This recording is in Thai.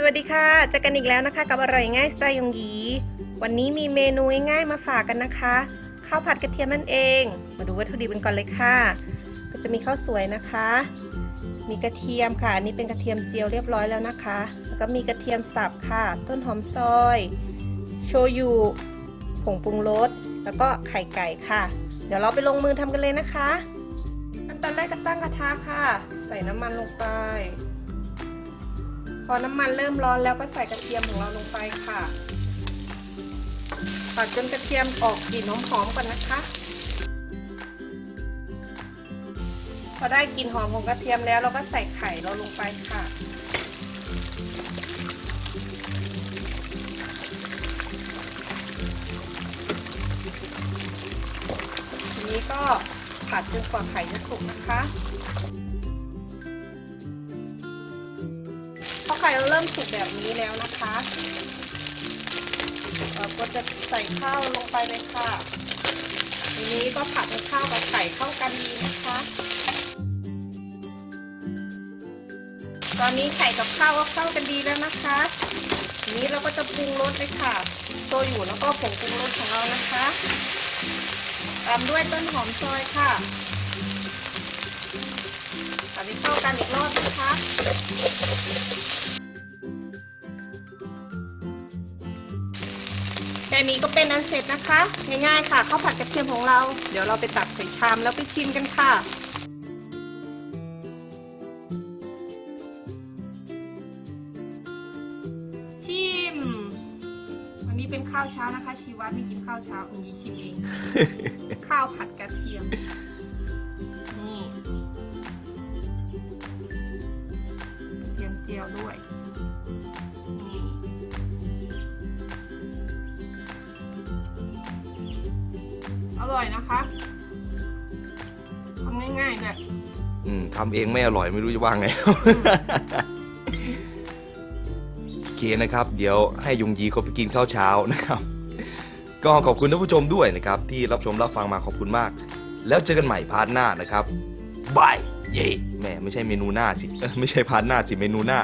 สวัสดีค่ะเจอกันอีกแล้วนะคะ กับอร่อยง่ายสไตล์ยงหยี วันนี้มีเมนูง่ายๆมาฝากกันนะคะ ข้าวผัดกระเทียมนั่นเอง มาดูวัตถุดิบกันก่อนเลยค่ะ ก็จะมีข้าวสวยนะคะ มีกระเทียมค่ะอันนี้เป็นกระเทียมเจียวเรียบร้อยแล้วนะคะ แล้วก็มีกระเทียมสับค่ะ ต้นหอมซอย โชยุผงปรุงรส แล้วก็ไข่ไก่ค่ะ เดี๋ยวเราไปลงมือทำกันเลยนะคะ ขั้นตอนแรกก็ตั้งกระทะค่ะ ใส่น้ำมันลงไป พอน้ำมันเริ่มร้อนแล้วก็ใส่กระเทียมของเราลงไปค่ะผัดจนกระเทียมออกกลิ่นหอมๆก่อนนะคะ พอได้กลิ่นหอมของกระเทียมแล้วเราก็ใส่ไข่เราลงไปค่ะ ทีนี้ก็ผัดจนกว่าไข่จะสุกนะคะ พอไข่เราเริ่มสุกแบบนี้แล้วนะคะ เราก็จะใส่ข้าวลงไปเลยค่ะทีนี้ก็ผัดให้ข้าวกับไข่เข้ากันดีนะคะ ตอนนี้ไข่กับข้าวก็เข้ากันดีแล้วนะคะทีนี้เราก็จะปรุงรสเลยค่ะโซอยู่แล้วก็ผงปรุงรสของเรานะคะ ตามด้วยต้นหอมซอยค่ะ เข้ากันอีกรอบนะคะแค่นี้ก็เป็นอันเสร็จนะคะ ง่ายๆค่ะข้าวผัดกระเทียมของเรา เดี๋ยวเราไปตักใส่ชามแล้วไปชิมกันค่ะชิมวันนี้เป็นข้าวเช้านะคะ ชีวัตไม่กินข้าวเช้าองนี้ชิมเอง ข้าวผัดกระเทียมนี่ ด้วยนี่อร่อยนะคะทำง่ายๆเนี่ยอืมทำเองไม่อร่อยไม่รู้จะว่าไง โอเคนะครับ เดี๋ยวให้ยุงยีเขาไปกินข้าวเช้านะครับ ก็ขอบคุณท่านผู้ชมด้วยนะครับ ที่รับชมรับฟังมาขอบคุณมาก แล้วเจอกันใหม่พาร์ทหน้านะครับบาย เย่แหม่ไม่ใช่เมนูหน้าสิไม่ใช่พาร์ทหน้าสิเมนูหน้า